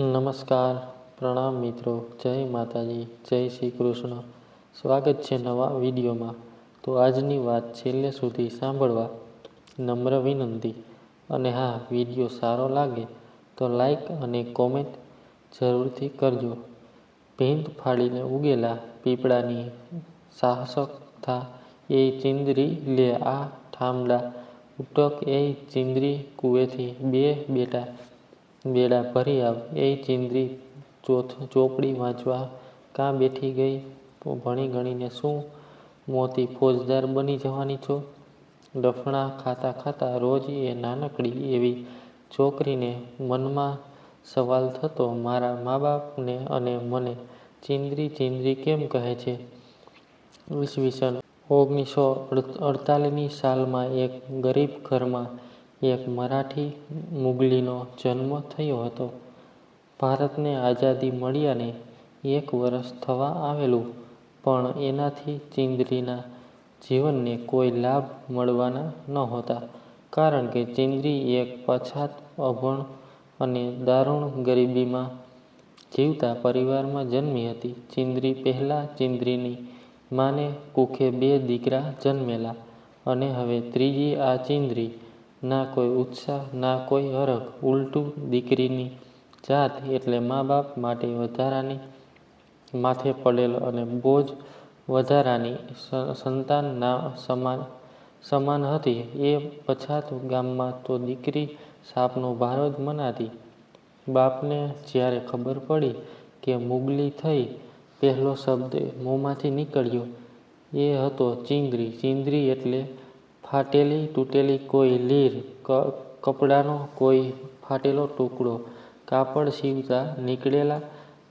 નમસ્કાર, પ્રણામ મિત્રો. જય માતાજી, જય શ્રી કૃષ્ણ. સ્વાગત છે નવા વિડીયોમાં. તો આજની વાત છેલ્લે સુધી સાંભળવા નમ્ર વિનંતી. અને હા, વીડિયો સારો લાગે તો લાઈક અને કોમેન્ટ જરૂરથી કરજો. ભીંત ફાડીને ઉગેલા પીપળાની સાહસકતા એ ચિંદરી લે આ ઠામડા. ઉટક એ ચિંદરી કુએથી બે બેટા બેડા ભરી આવ. એ ચીંદરી ચોપડી વાંચવા કાં બેઠી ગઈ? ભણી ગણીને શું મોતી ફોજદાર બની જવાની છો? ડફણા ખાતા ખાતા રોજ એ નાનકડી એવી છોકરીને મનમાં સવાલ થતો મારા મા બાપને અને મને, ચિંદરી ચિંદરી, કેમ કહે છે? ઈસવીસન ઓગણીસો અડતાલીસની સાલમાં એક ગરીબ ઘરમાં એક મરાઠી મુગલીનો જન્મ થયો હતો. ભારતને આઝાદી મળ્યાને એક વર્ષ થવા આવેલું, પણ એનાથી ચિંદરીના જીવનને કોઈ લાભ મળવાના નહોતા, કારણ કે ચિંદરી એક પછાત અભણ અને દારૂણ ગરીબીમાં જીવતા પરિવારમાં જન્મી હતી. ચિંદરી પહેલાં ચિંદરીની માને કુખે બે દીકરા જન્મેલા અને હવે ત્રીજી આ ચીંદરી ના કોઈ ઉત્સાહ, ના કોઈ હરખ, ઉલટું દીકરીની જાત એટલે મા બાપ માટે વધારાની માથે પડેલો અને બોજ વધારાની સંતાન ના સમાન સમાન હતી. એ પછાત ગામમાં તો દીકરી સાપનો ભારો જ મનાતી. બાપને જ્યારે ખબર પડી કે મુગલી થઈ, પહેલો શબ્દ મોંમાંથી નીકળ્યો. એ હતો ચીંદરી ચીંદરી એટલે ફાટેલી તૂટેલી કોઈ લીર કપડાનો કોઈ ફાટેલો ટુકડો, કાપડ સીવતા નીકળેલા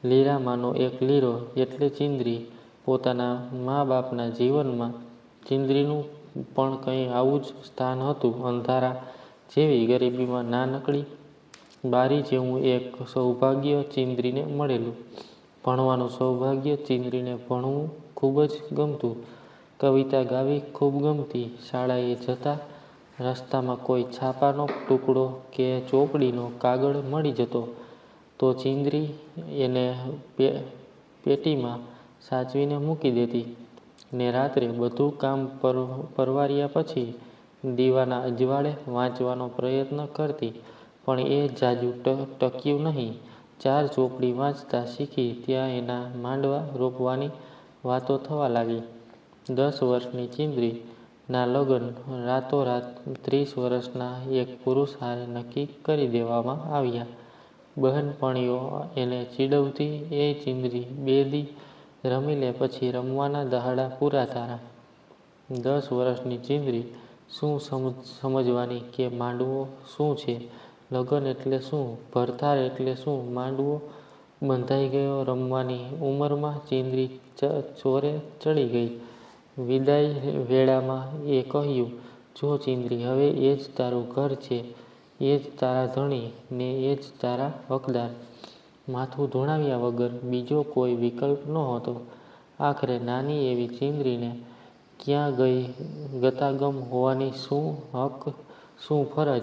લીરામાંનો એક લીરો એટલે ચીંદરી. પોતાના મા બાપના જીવનમાં ચીંદરીનું પણ કંઈ આવું જ સ્થાન હતું. અંધારા જેવી ગરીબીમાં નાનકડી બારી જેવું એક સૌભાગ્ય ચિંદરીને મળેલું. ભણવાનું સૌભાગ્ય ચિંદરીને ભણવું ખૂબ જ ગમતું. કવિતા ગાવી ખૂબ ગમતી. શાળાએ જતા રસ્તામાં કોઈ છાપાનો ટુકડો કે ચોપડીનો કાગળ મળી જતો. તો ચીંદરી એને પેટીમાં સાચવીને મૂકી દેતી ને રાત્રે બધું કામ પરવાર્યા પછી દીવાના અજવાળે વાંચવાનો પ્રયત્ન કરતી. પણ એ જાજુ ટક્યું નહીં. ચાર ચોપડી વાંચતા શીખી ત્યાં એના માંડવા રોપવાની વાતો થવા લાગી. દસ વર્ષની ચીંદરી ના લગ્ન રાતોરાત ત્રીસ વર્ષના એક પુરુષ હારે નક્કી કરી દેવામાં આવ્યા. બહેનપણીઓ એને ચીડવતી એ ચીંદરી બેદી રમી લે પછી રમવાના દહાડા પૂરા તારા દસ વર્ષની ચીંદરી શું સમજવાની કે માંડવો શું છે? લગ્ન એટલે શું? ભરથાર એટલે શું? માંડવો બંધાઈ ગયો રમવાની ઉંમરમાં ચીંદરી ચોરે ચડી ગઈ. વિદાય વેળામાં એ કહ્યું, જો ચિંદ્રી, હવે એ જ તારું ઘર છે, એ જ તારા ધણી ને એ જ તારા હકદાર. માથું ધોણાવ્યા વગર બીજો કોઈ વિકલ્પ નહોતો. આખરે નાની એવી ચિંદરીને ક્યાં ગઈ ગતાગમ હોવાની શું હક, શું ફરજ?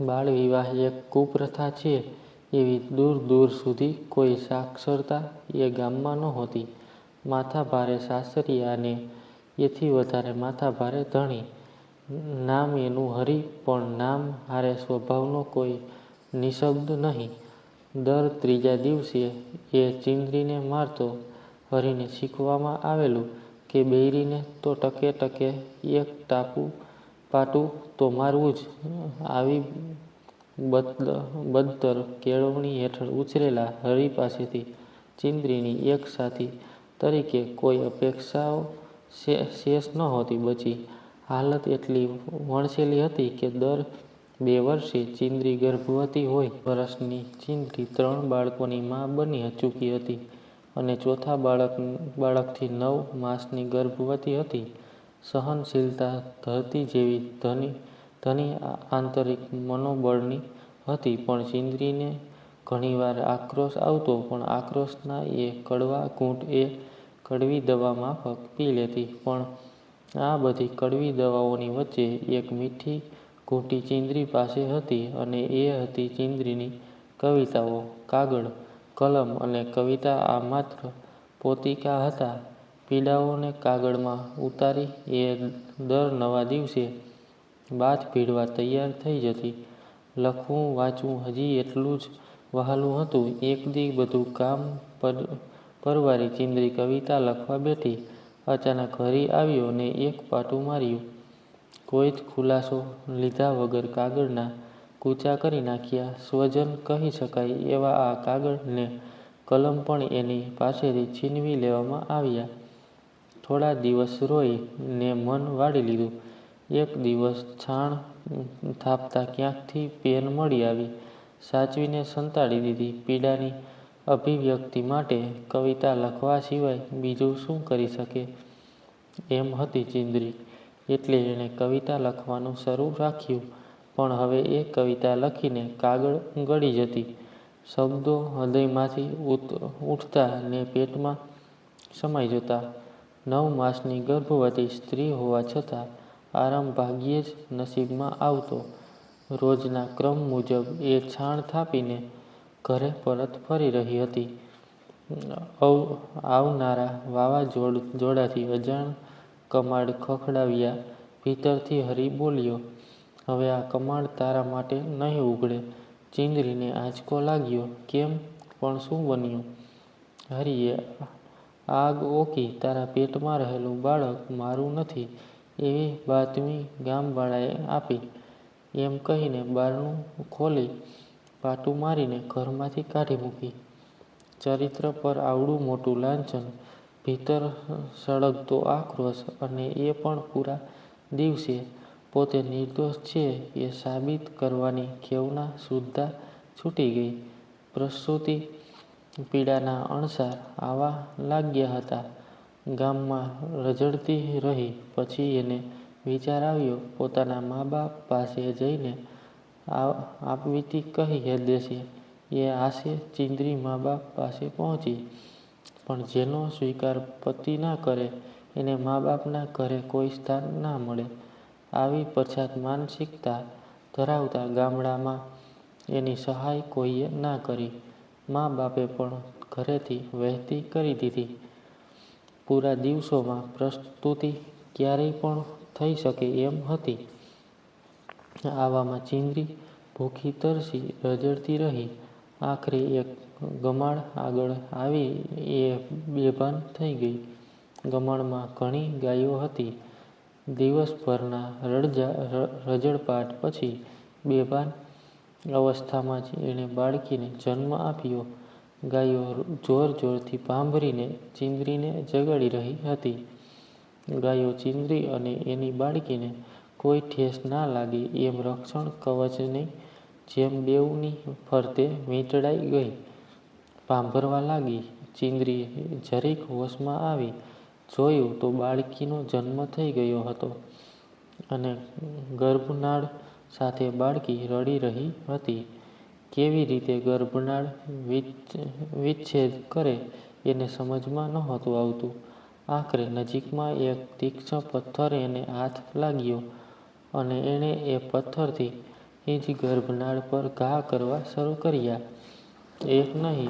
બાળ વિવાહ એક કુપ્રથા છે એવી દૂર દૂર સુધી કોઈ સાક્ષરતા એ ગામમાં નહોતી. માથાભારે સાસરી ને એથી વધારે માથાભારે ધણી. નામ એનું હરી, પણ નામ હારે સ્વભાવનો કોઈ નિઃશબ્દ નહીં. દર ત્રીજા દિવસે એ ચીંદરીને મારતો હરીને શીખવામાં આવેલું કે બેરીને તો ટકે ટકે એક ટાપુ પાટું તો મારવું જ. આવી બદતર કેળવણી હેઠળ ઉછરેલા હરી પાસેથી ચિંદરીની એક સાથી તરીકે કોઈ અપેક્ષાઓ શેષ નહોતી બચી. હાલત એટલી વણસેલી હતી કે દર બે વર્ષે ચિંદ્રી ગર્ભવતી હોય. વર્ષની ચિંદ્રી ત્રણ બાળકોની મા બની ચૂકી હતી અને ચોથા બાળક, બાળકથી નવ માસની ગર્ભવતી હતી. સહનશીલતા ધરતી જેવી ધની ધની આંતરિક મનોબળની હતી, પણ ચિંદ્રીને ઘણીવાર આક્રોશ આવતો, પણ આક્રોશના એ કડવા ઘૂંટ એ કડવી દવા માફક પી લેતી, પણ આ બધી કડવી દવાઓની વચ્ચે એક મીઠી ઘૂંટી ચીંદરી પાસે હતી અને એ હતી ચીંદરીની કવિતાઓ. કાગળ, કલમ અને કવિતા આ માત્ર પોતિકા હતા. પીડાઓને કાગળમાં ઉતારી એ દર નવા દિવસે બાથ ભીડવા તૈયાર થઈ જતી. લખવું, વાંચવું હજી એટલું જ વહાલું હતું. એક દી બધું કામ પરવારી ચિંદરી કવિતા લખવા બેઠી, અચાનક હરી આવ્યો ને એક પાટું માર્યું. કોઈ જ ખુલાસો લીધા વગર કાગળના કૂચા કરી નાખ્યા. સ્વજન કહી શકાય એવા આ કાગળને કલમ પણ એની પાસેથી છીનવી લેવામાં આવ્યા. થોડા દિવસ રોઈ ને મન વાળી લીધું. એક દિવસ છાણ થાપતા ક્યાંકથી પેન મળી આવી? સાચવીને સંતાડી દીધી. પીડાની અભિવ્યક્તિ માટે કવિતા લખવા સિવાય બીજું શું કરી શકે? એમ હતી ચિંદરી. એટલે એણે કવિતા લખવાનું શરૂ રાખ્યું, પણ હવે એ કવિતા લખીને કાગળ ગળી જતી. શબ્દો હૃદયમાંથી ઉઠતા ને પેટમાં સમાઈ જતા. નવ માસની ગર્ભવતી સ્ત્રી હોવા છતાં આરામ ભાગ્યે જ નસીબમાં આવતો. રોજના ક્રમ મુજબ એ છાણ થાપીને ઘરે પરત ફરી રહી હતી. આવનારા વાવાઝોડ, જોડાથી અજાણ કમાડ ખખડાવ્યા. ભીતરથી હરી બોલ્યો, હવે આ કમાડ તારા માટે નહીં ઉઘડે ચીંદરીને આંચકો લાગ્યો. કેમ? પણ શું બન્યું? હરીએ આગ ઓકી તારા પેટમાં રહેલું બાળક મારું નથી એવી બાતમી ગામવાળાએ આપી. એમ કહીને બારણું ખોલી પાટું મારીને ઘરમાંથી કાઢી મૂકી. ચરિત્ર પર આવડું મોટું લાંછન, ભીતર સળગતો આક્રોશ અને એ પણ પૂરા દિવસે પોતે નિર્દોષ છે એ સાબિત કરવાની ખેવના સુદ્ધા છૂટી ગઈ. પ્રસૂતિ પીડાના અણસાર આવા લાગ્યા હતા. ગામમાં રઝળતી રહી, પછી એને વિચાર આવ્યો પોતાના મા બાપ પાસે જઈને આપવીતી કહી દેશે, એ આશે ચીંદરી મા બાપ પાસે પહોંચી. પણ જેનો સ્વીકાર પતિ ના કરે, એને મા બાપના ઘરે કોઈ સ્થાન ના મળે. આવી પછાત માનસિકતા ધરાવતા ગામડામાં એની સહાય કોઈએ ના કરી. મા બાપે પણ ઘરેથી વહેતી કરી દીધી. પૂરા દિવસોમાં પ્રસ્તુતિ ક્યારેય પણ થઈ શકે એમ હતી. આવામાં ચીંદરી ભૂખી તરસી રઝળતી રહી. આખરે એક ગમાણ આગળ આવી એ બેભાન થઈ ગઈ. ગમાણમાં ઘણી ગાયો હતી. દિવસભરના રડજા રઝળપાટ પછી બેભાન અવસ્થામાં જ એણે બાળકીને જન્મ આપ્યો. ગાયો જોર જોરથી ભાંભરીને ચીંદરીને જગાડી રહી હતી. ગાયો ચીંદરી અને એની બાળકીને કોઈ ઠેસ ના લાગે. એમ રક્ષણ કવચની જેમ બેઉની ફરતે વીંટળાઈ ગઈ. ભાંભરવા લાગી. ચિંદરી જરીક હોશમાં આવી. જોયું તો બાળકીનો જન્મ થઈ ગયો હતો અને ગર્ભનાળ સાથે બાળકી રડી રહી હતી. કેવી રીતે ગર્ભનાળ વિચ્છેદ કરે એને સમજમાં નહોતું આવતું. આખરે નજીકમાં એક તીક્ષ્ણ પથ્થર એને હાથ લાગ્યો. અને એણે એ પથ્થરથી એ જ ગર્ભનાળ પર ઘા કરવા શરૂ કર્યા. એક નહીં,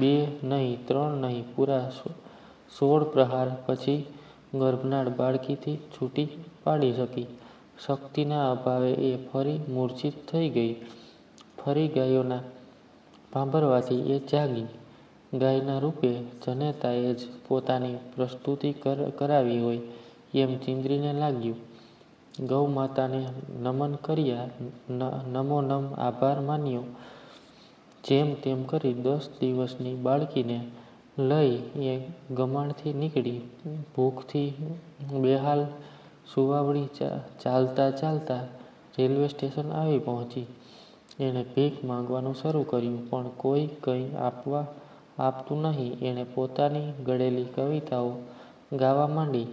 બે નહીં, ત્રણ નહીં, પૂરા સોળ પ્રહાર પછી ગર્ભનાળ બાળકીથી છૂટી પાડી શકી. શક્તિના અભાવે એ ફરી મૂર્છિત થઈ ગઈ. ફરી ગાયોના ભાંભરવાથી એ જાગી. ગાયના રૂપે જનેતાએ જ પોતાની પ્રસ્તુતિ કરાવી હોય એમ ચિંદરીને લાગ્યું. ગૌમાતાને નમન કર્યા નમો નમ આભાર માન્યો. જેમ તેમ કરી દસ દિવસની બાળકીને લઈ એ ગમાણથી નીકળી. ભૂખથી બેહાલ સુવાવડી ચાલતા ચાલતા રેલવે સ્ટેશન આવી પહોંચી. એણે ભીખ માંગવાનું શરૂ કર્યું, પણ કોઈ કંઈ આપવા આપતું નહીં. એણે પોતાની ગળેલી કવિતાઓ ગાવા માંડી.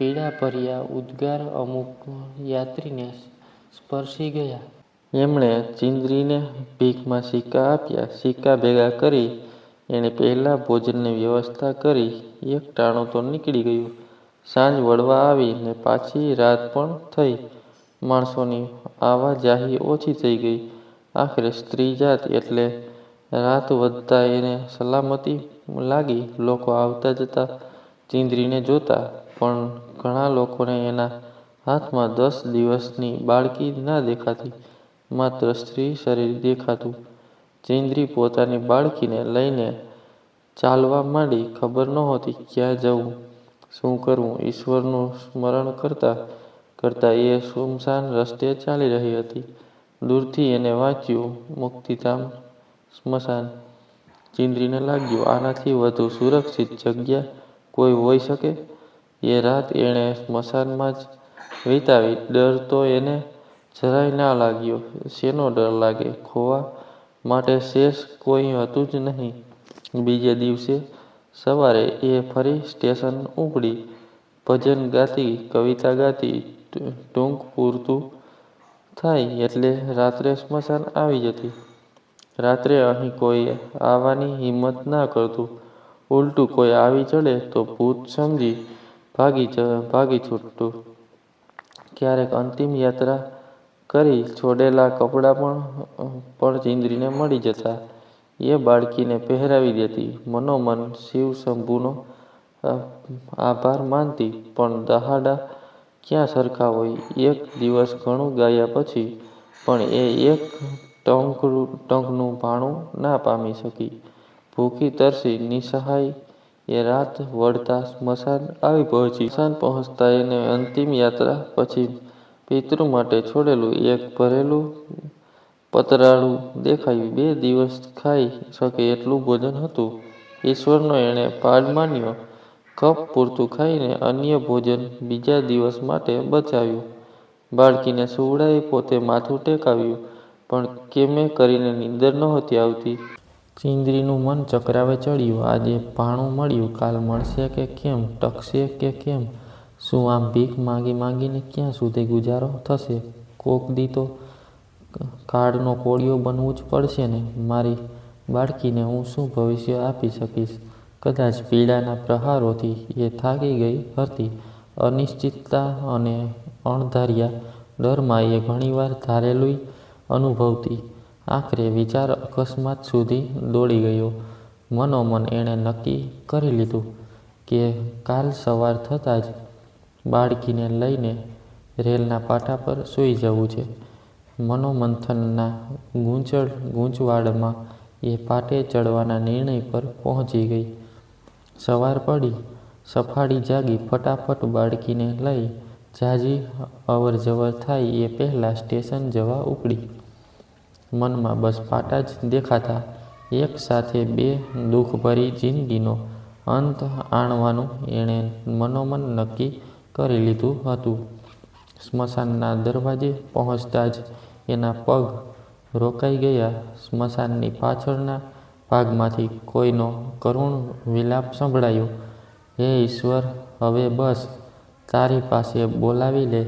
પીડાભર્યા ઉદ્ગાર અમુક યાત્રીને સ્પર્શી ગયા. એમણે ચીંદરીને ભીખમાં સિક્કા આપ્યા. સિક્કા ભેગા કરી એણે પહેલાં ભોજનની વ્યવસ્થા કરી. એક ટાણું તો નીકળી ગયું. સાંજ વળવા આવી ને પાછી રાત પણ થઈ. માણસોની આવાજાહી ઓછી થઈ ગઈ. આખરે સ્ત્રી જાત એટલે રાત વધતા એને સલામતી લાગી. લોકો આવતા જતા ચીંદરીને જોતા પણ ઘણા લોકોને એના હાથમાં દસ દિવસની બાળકી ના દેખાતી, માત્ર સ્ત્રી શરીર દેખાતું. ચીંદરી પોતાની બાળકીને લઈને ચાલવા માંડી ખબર નહોતી ક્યાં જવું, શું કરવું, ઈશ્વરનું સ્મરણ કરતા કરતા એ સુમસાન રસ્તે ચાલી રહી હતી. દૂરથી એને વાંચ્યું, મુક્તિધામ સ્મશાન. ચિંદ્રીને લાગ્યું, આનાથી વધુ સુરક્ષિત જગ્યા કોઈ હોઈ શકે? એ રાત એણે સ્મશાનમાં જ વિતાવી. ડર તો એને જરાય ના લાગ્યો. શેનો ડર લાગે? ખોવા માટે શેષ કોઈ હતું જ નહીં. બીજે દિવસે સવારે એ ફરી સ્ટેશન ઉપડી. ભજન ગાતી, કવિતા ગાતી ટૂંક પૂરતું થાય એટલે રાત્રે સ્મશાન આવી જતી. રાત્રે અહીં કોઈ આવવાની હિંમત ના કરતું. ઉલટું કોઈ આવી ચડે તો ભૂત સમજી ભાગી ભાગી છૂટતું ક્યારેક અંતિમ યાત્રા કરી છોડેલા કપડાં પણ પણ ચીંદરીને મળી જતા. એ બાળકીને પહેરાવી દેતી. મનોમન શિવ શંભુનો આભાર માનતી. પણ દહાડા ક્યાં સરખા હોય? એક દિવસ ઘણું ગાયા પછી પણ એ એક ટંકનું ટંકનું ભાણું ના પામી શકી. ભૂખી તરસી, નિસહાય એ રાત વળતા સ્મશાન આવી પહોંચી. સ્મશાન પહોંચતા એને અંતિમ યાત્રા પછી પિતૃ માટે છોડેલું એક ભરેલું પતરાળું દેખાયું. બે દિવસ ખાઈ શકે એટલું ભોજન હતું. ઈશ્વરનો એણે પાડ માન્યો. કપ પૂરતું ખાઈને અન્ય ભોજન બીજા દિવસ માટે બચાવ્યું. બાળકીને સુવડાવી પોતે માથું ટેકાવ્યું, પણ કેમે કરીને નીંદર નહોતી આવતી. ચીંદરીનું મન ચકરાવે ચડ્યું. આજે ભાણું મળ્યું. કાલ મળશે કે કેમ? ટકશે કે કેમ? શું આમ ભીખ માંગી માંગીને ક્યાં સુધી ગુજારો થશે? કોક દી તો કાળનો કોળિયો બનવું જ પડશે ને. મારી બાળકીને હું શું ભવિષ્ય આપી શકીશ? કદાચ પીડાના પ્રહારોથી એ થાકી ગઈ હતી. અનિશ્ચિતતા અને અણધાર્યા ડરમાં એ ઘણીવાર ધારેલુંય અનુભવતી આખરે વિચાર અકસ્માત સુધી દોડી ગયો. મનોમન એણે નક્કી કરી લીધું કે કાલ સવાર થતાં જ બાળકીને લઈને રેલના પાટા પર સૂઈ જવું છે. મનોમંથનના ગૂંચળ ગૂંચવાડમાં એ પાટે ચડવાના નિર્ણય પર પહોંચી ગઈ. સવાર પડી, સફાળી જાગી ફટાફટ બાળકીને લઈ જાજી અવર જવર થાય એ પહેલાં સ્ટેશન જવા ઉપડી. મનમાં બસ પાટા જ દેખાતા. એક સાથે બે દુઃખભરી જિંદગીનો અંત આણવાનું એણે મનોમન નક્કી કરી લીધું હતું. સ્મશાનના દરવાજે પહોંચતા જ એના પગ રોકાઈ ગયા. સ્મશાનની પાછળના ભાગમાંથી કોઈનો કરુણ વિલાપ સંભળાયો. હે ઈશ્વર, હવે બસ. તારી પાસે બોલાવી લે.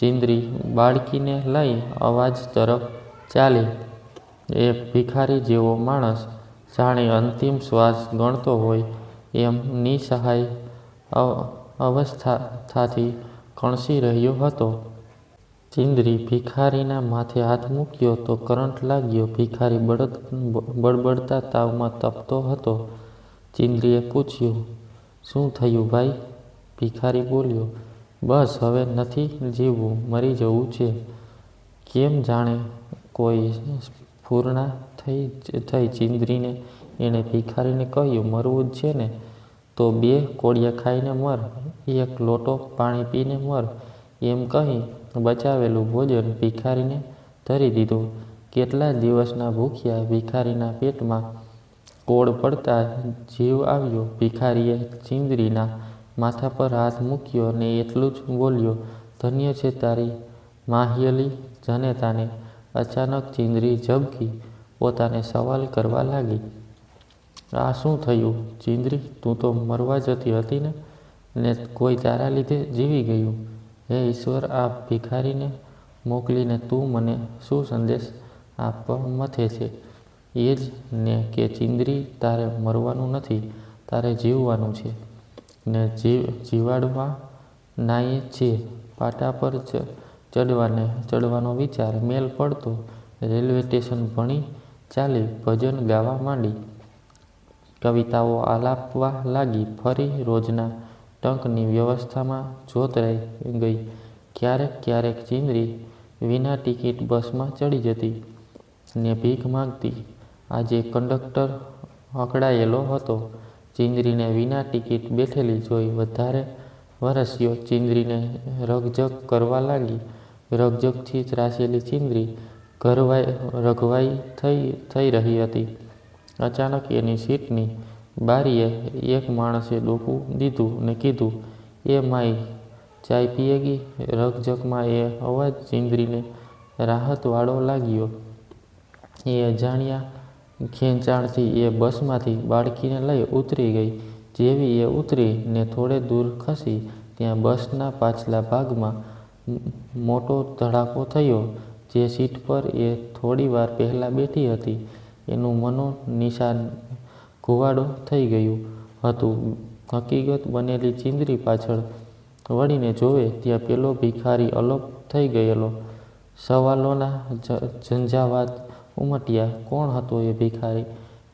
ચીંદરી બાળકીને લઈ અવાજ તરફ ચાલી. એ ભિખારી જેવો માણસ જાણે અંતિમ શ્વાસ ગણતો હોય એમ નિસહાય અવસ્થાથી કણસી રહ્યો હતો. ચિંદરી ભિખારીના માથે હાથ મૂક્યો તો કરંટ લાગ્યો. ભિખારી બળદ, બળબડતા તાવમાં તપતો હતો. ચિંદરીએ પૂછ્યું, શું થયું ભાઈ? ભિખારી બોલ્યો, બસ, હવે નથી જીવવું, મરી જવું છે. કેમ જાણે કોઈ સ્ફૂર્ણા થઈ થઈ ચિંદરીને એણે ભિખારીને કહ્યું, મરવું જ છે ને, તો બે કોળિયા ખાઈને મર, એક લોટો પાણી પીને મર. એમ કહી બચાવેલું ભોજન ભિખારીને ધરી દીધું. કેટલા દિવસના ભૂખ્યા ભિખારીના પેટમાં કોળ પડતા જીવ આવ્યો. ભિખારીએ ચિંદરીના માથા પર હાથ મૂક્યો અને એટલું જ બોલ્યો, ધન્ય છે તારી માહિયલી જનેતાને. અચાનક ચીંદરી ઝબકી પોતાને સવાલ કરવા લાગી. આ શું થયું? ચીંદરી, તું તો મરવા જતી હતી ને? ને કોઈ તારા લીધે જીવી ગયું? હે ઈશ્વર, આ ભિખારીને મોકલીને તું મને શું સંદેશ આપવા મથે છે? એ જ ને કે ચીંદરી, તારે મરવાનું નથી, તારે જીવવાનું છે. ને જીવ, જીવાડવા નાઈએ છે. પાટા પર ચડવાને ચડવાનો વિચાર મેલ પડતો રેલવે સ્ટેશન ભણી ચાલી ભજન ગાવા માંડી. કવિતાઓ આલાપવા લાગી ફરી રોજના ટંકની વ્યવસ્થામાં જોતરાઈ ગઈ. ક્યારેક ક્યારેક ચીંદરી વિના ટિકિટ બસમાં ચડી જતી ને ભીખ માંગતી. આજે કંડક્ટર અકળાયેલો હતો. ચીંદરીને વિના ટિકિટ બેઠેલી જોઈ વધારે વરસ્યો. ચીંદરીને રકઝક કરવા લાગી. રકઝકથી ત્રાસેલી ચીંદરી ઘરવાઈ રઘવાઈ થઈ થઈ રહી હતી. અચાનક એની સીટની બારીએ એક માણસે ડોકું દીધું ને કીધું, એ માઈ, ચાય પીએગી રગજગમાં એ અવાજ ચીંદરીને રાહતવાળો લાગ્યો. એ અજાણ્યા ખેંચાણથી એ બસમાંથી બાળકીને લઈ ઉતરી ગઈ. જેવી એ ઉતરી ને થોડે દૂર ખસી, ત્યાં બસના પાછલા ભાગમાં મોટો ધડાકો થયો. જે સીટ પર એ થોડીવાર પહેલાં બેઠી હતી. એનું મનો નિશાન ઘુવાડો થઈ ગયું હતું. હકીકત બનેલી ચીંદરી પાછળ વળીને જોવે ત્યાં પેલો ભિખારી અલોપ થઈ ગયેલો. સવાલોના ઝંઝાવાત ઉમટ્યા. કોણ હતો એ ભિખારી?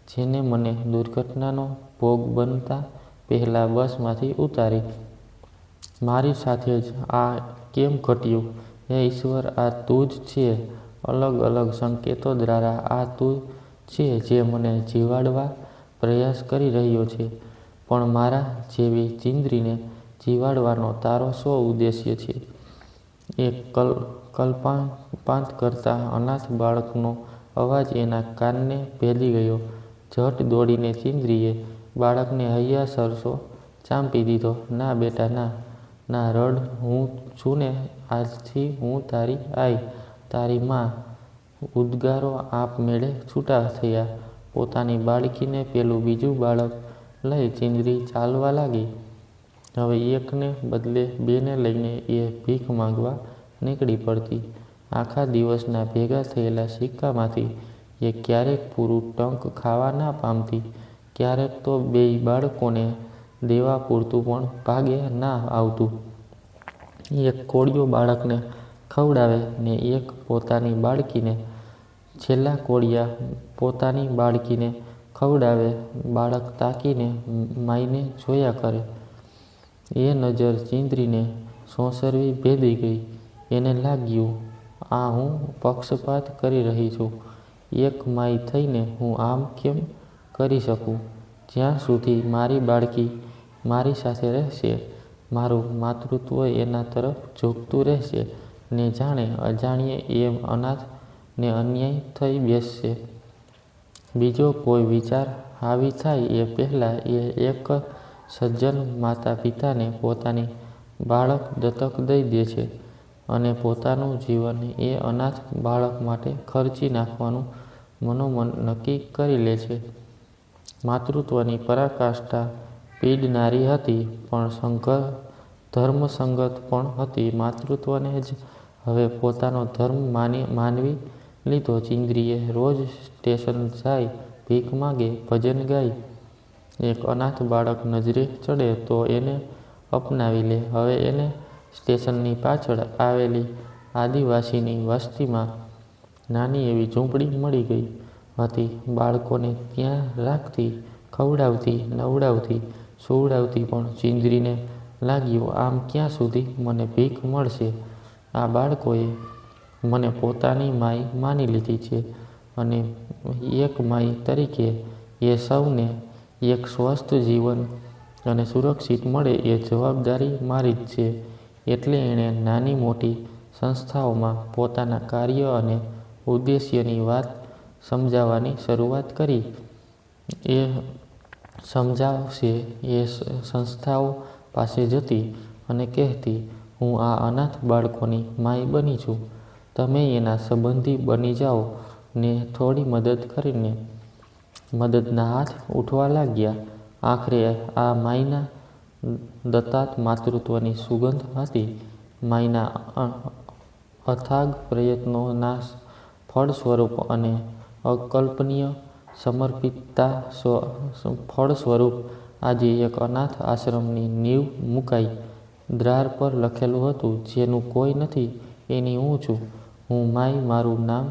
જેને મને દુર્ઘટનાનો ભોગ બનતા પહેલાં બસમાંથી ઉતારી. મારી સાથે જ આ કેમ ઘટ્યું? હે ઈશ્વર, આ તું જ છે. અલગ અલગ સંકેતો દ્વારા આ તું છે જે મને જીવાડવા પ્રયાસ કરી રહ્યો છે. પણ મારા જેવી ચિંદ્રીને જીવાડવાનો તારો શો ઉદ્દેશ્ય છે. એ કલ, કલ્પાંત કરતા અનાથ બાળકનો અવાજ એના કાનને ભેદી ગયો. ઝટ દોડીને ચિંદ્રીએ બાળકને હૈયા સરસો ચાંપી દીધો. ના બેટા, ના. ના, રડ, હું છું ને આજથી હું તારી આઈ. તારી માં ઉદ્ગારો આપમેળે છૂટા થયા. પોતાની બાળકીને પેલું બીજું બાળક લઈ ચીંદરી ચાલવા લાગી. હવે એકને બદલે બેને લઈને એ ભીખ માંગવા નીકળી પડતી. આખા દિવસના ભેગા થયેલા સિક્કામાંથી એ ક્યારેક પૂરું ટંક ખાવા ના પામતી. ક્યારેક તો બેય બાળકોને દેવા પૂરતું પણ ભાગે ના આવતું. એક કોળિયો બાળકને ખવડાવે ને એક પોતાની બાળકીને છેલ્લા કોળિયા પોતાની બાળકીને ખવડાવે, બાળક તાકીને માઈને જોયા કરે. એ નજર ચીંદરીને સોંસરવી ભેદી ગઈ. એને લાગ્યું, આ હું પક્ષપાત કરી રહી છું. એક માઈ થઈને હું આમ કેમ કરી શકું? જ્યાં સુધી મારી બાળકી મારી સાથે રહેશે. મારું માતૃત્વ એના તરફ ઝૂકતું રહેશે. ને જાણે અજાણીએ એ અનાથ ને અન્યાય થઈ બેસશે. બીજો કોઈ વિચાર હાવી થાય એ પહેલાં એ એક સજ્જન માતા પિતાને પોતાની બાળક દત્તક દઈ દે છે અને પોતાનું જીવન એ અનાથ બાળક માટે ખર્ચી નાખવાનું મનોમન નક્કી કરી લે છે. માતૃત્વની પરાકાષ્ઠા પીડનારી હતી, પણ સંઘ ધર્મસંગત પણ હતી. માતૃત્વને જ હવે પોતાનો ધર્મ માની, માનવી લીધો. ચિંદ્રીએ રોજ સ્ટેશન જાય, ભીખ માગે, ભજન ગાય. એક અનાથ બાળક નજરે ચડે તો એને અપનાવી લે. હવે એને સ્ટેશનની પાછળ આવેલી આદિવાસીની વસ્તીમાં નાની એવી ઝૂંપડી મળી ગઈ હતી. બાળકોને ત્યાં રાખતી, ખવડાવતી, નવડાવતી સુવડાવતી પણ ચીંદરીને લાગ્યું, આમ ક્યાં સુધી મને ભીખ મળશે? આ બાળકોએ મને પોતાની માઈ માની લીધી છે અને એક માઈ તરીકે એ સૌને એક સ્વસ્થ જીવન અને સુરક્ષિત મળે એ જવાબદારી મારી જ છે. એટલે એણે નાની મોટી સંસ્થાઓમાં પોતાના કાર્ય અને ઉદ્દેશ્યની વાત સમજાવવાની શરૂઆત કરી. એ સમજાવશે એ સંસ્થાઓ પાસે જતી અને કહેતી, હું આ અનાથ બાળકોની માય બની છું. તમે એના સંબંધી બની જાઓ. ને થોડી મદદ કરીને મદદના હાથ ઉઠવા લાગ્યા. આખરે આ માયના દત્તાત માતૃત્વની સુગંધ હતી. માયના અથાગ પ્રયત્નોના ફળ સ્વરૂપ અને અકલ્પનીય સમર્પિતતા ફળ સ્વરૂપ આજે એક અનાથ આશ્રમની નીવ મુકાઈ દ્રાર પર લખેલું હતું, જેનું કોઈ નથી, એની હું છું. હું માઈ, મારું નામ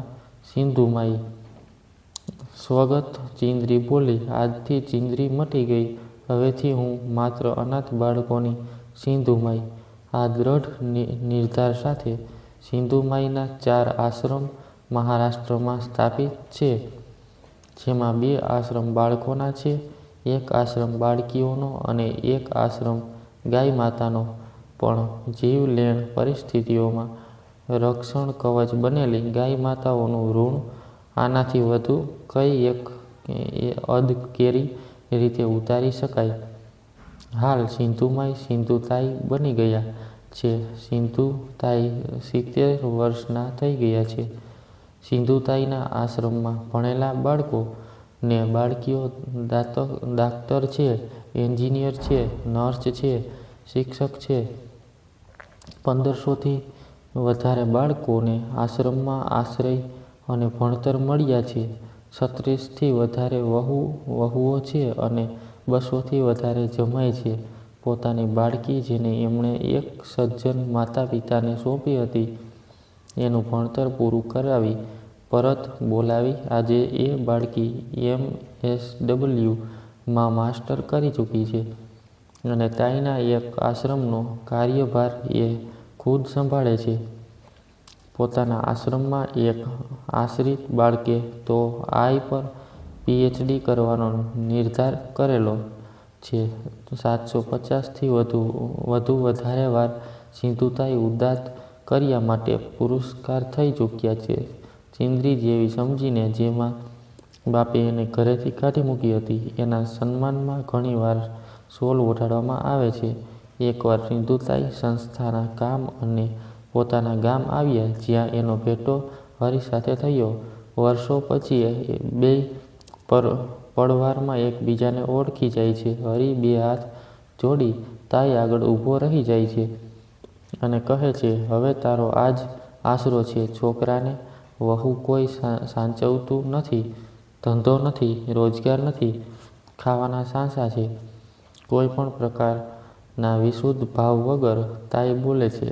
સિંધુ માઈ. સ્વગત ચિંદરી બોલી, આજથી ચિંદ્રી મટી ગઈ. હવેથી હું માત્ર અનાથ બાળકોની સિંધુમાઈ આ દ્રઢ નિર્ધાર સાથે સિંધુમાઈના ચાર આશ્રમ મહારાષ્ટ્રમાં સ્થાપિત છે. જેમાં બે આશ્રમ બાળકોના છે, એક આશ્રમ બાળકીઓનો અને એક આશ્રમ ગાય માતાનો પણ જીવલેણ પરિસ્થિતિઓમાં રક્ષણ કવચ બનેલી ગાય માતાઓનું ઋણ આનાથી વધુ કઈ એક અધકેરી રીતે ઉતારી શકાય. હાલ સિંધુમાઈ સિંધુતાઈ બની ગયા છે. સિંધુતાઈ સિત્તેર વર્ષના થઈ ગયા છે. સિંધુતાઈના આશ્રમમાં ભણેલા બાળકો ને બાળકીઓ ડાક્ટર છે, એન્જિનિયર છે, નર્સ છે, શિક્ષક છે. પંદરસોથી વધારે બાળકોને આશ્રમમાં આશ્રય અને ભણતર મળ્યા છે. છત્રીસથી વધારે વહુ, વહુઓ છે અને બસોથી વધારે જમાય છે. પોતાની બાળકી જેને એમણે એક સજ્જન માતા પિતાને સોંપી હતી એનું ભણતર પૂરું કરાવી પરત બોલાવી. આજે એ બાળકી એમ એસ ડબલ્યુ માં માસ્ટર કરી ચૂકી છે અને તાઈના એક આશ્રમનો કાર્યભાર એ ખુદ સંભાળે છે. પોતાના આશ્રમમાં એક આશ્રિત બાળકે તો આઈ પર પીએચડી કરવાનો નિર્ધાર કરેલો છે. સાતસો પચાસથી વધુ વધુ વધારે વાર સિંધુતાઈ ઉદાત્ત કર્યા માટે પુરસ્કાર થઈ ચૂક્યા છે. ચિંદરી જેવી સમજીને જેમાં બાપે એને ઘરેથી કાઢી મૂકી હતી, એના સન્માનમાં ઘણીવાર સોલ ઓઢાડવામાં આવે છે. એકવાર સિંધુતાઈ સંસ્થાના કામ અને પોતાના ગામ આવ્યા, જ્યાં એનો ભેટો હરિ સાથે થયો. વર્ષો પછી બે પર પડવારમાં એકબીજાને ઓળખી જાય છે. હરિ બે હાથ જોડી, તાઈ આગળ ઊભો રહી જાય છે. અને કહે છે, હવે તારો આ જ આશરો છે, છોકરાને વહુ કોઈ સાચવતું નથી, ધંધો નથી, રોજગાર નથી, ખાવાના સાંસા છે. કોઈ પણ પ્રકારના વિશુદ્ધ ભાવ વગર તાઈ બોલે છે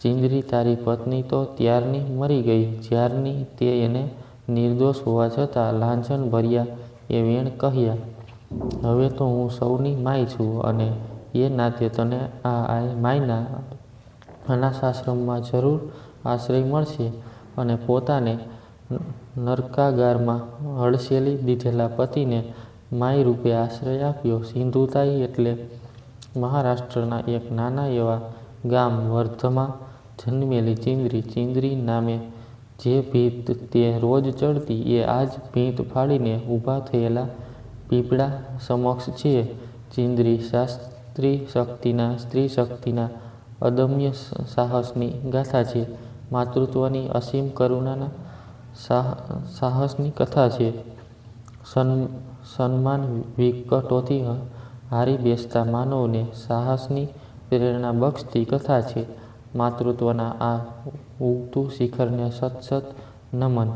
ચિંદરી તારી પત્ની તો ત્યારની મરી ગઈ, જ્યારની તે એને નિર્દોષ હોવા છતાં લાંછન ભર્યા એ વેણ કહ્યા, હવે તો હું સૌની માય છું અને એ નાતે તને આ માયના અનાથાશ્રમમાં જરૂર આશ્રય મળશે અને પોતાને નરકાગારમાં હડસેલી દીધેલા પતિને માય રૂપે આશ્રય આપ્યો. સિંધુતાઈ એટલે મહારાષ્ટ્રના એક નાના એવા ગામ વર્ધમાં જન્મેલી ચિંદરી. ચિંદરી નામે જે ભીત તે રોજ ચડતી, એ આજ ભીત ફાડીને ઊભા થયેલા પીપળા સમક્ષ છે. ચિંદરી શાસ્ત્રી શક્તિના, સ્ત્રી શક્તિના અદમ્ય સાહસની ગાથા છે. માતૃત્વની અસીમ કરુણાના સાહસની કથા છે. સન્માન વિકટોથી હારી બેસતા માનવને સાહસની પ્રેરણા બક્ષતી કથા છે. માતૃત્વના આ ઉગતું શિખરને સત સત નમન